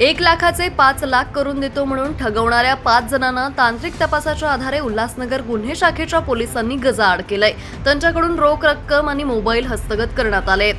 एक लाखाचे पाच लाख करून देतो म्हणून ठगवणाऱ्या पाच जणांना तांत्रिक तपासाच्या आधारे उल्हासनगर गुन्हे शाखेच्या पोलिसांनी गजाआड केलंय. त्यांच्याकडून रोख रक्कम आणि मोबाईल हस्तगत करण्यात आले.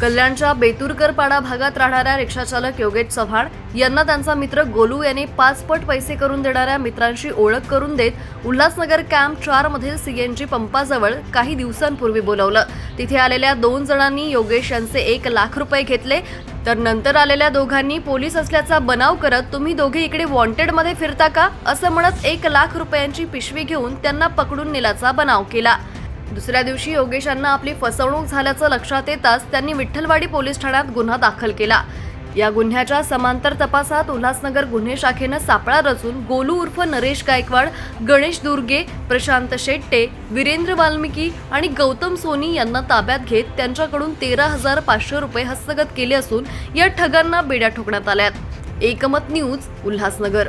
कल्याणच्या बेतुरकर पाडा भागात राहणाऱ्या रिक्षाचालक योगेश चव्हाण यांना त्यांचा मित्र गोलू यांनी पाचपट पैसे करून देणाऱ्या मित्रांशी ओळख करून देत उल्हासनगर कॅम्प चार मधील सीएनजी पंपाजवळ काही दिवसांपूर्वी बोलवलं. तिथे आलेल्या दोन जणांनी योगेश यांचे एक लाख रुपये घेतले. तर नंतर आलेल्या दोघांनी पोलीस असल्याचा बनाव करत तुम्ही दोघे इकडे वॉन्टेडमध्ये फिरता का? असं म्हणत एक लाख रुपयांची पिशवी घेऊन त्यांना पकडून नेल्याचा बनाव केला. दुसऱ्या दिवशी योगेशांना आपली फसवणूक झाल्याचं लक्षात येताच त्यांनी विठ्ठलवाडी पोलीस ठाण्यात गुन्हा दाखल केला. या गुन्ह्याच्या समांतर तपासात उल्हासनगर गुन्हे शाखेनं सापळा रचून गोलू उर्फ नरेश गायकवाड गणेश दुर्गे प्रशांत शेट्टे वीरेंद्र वाल्मिकी आणि गौतम सोनी यांना ताब्यात घेत त्यांच्याकडून तेरा हजार पाचशे रुपये हस्तगत केले असून या ठगांना बेड्या ठोकण्यात आल्यात. एकमत न्यूज उल्हासनगर.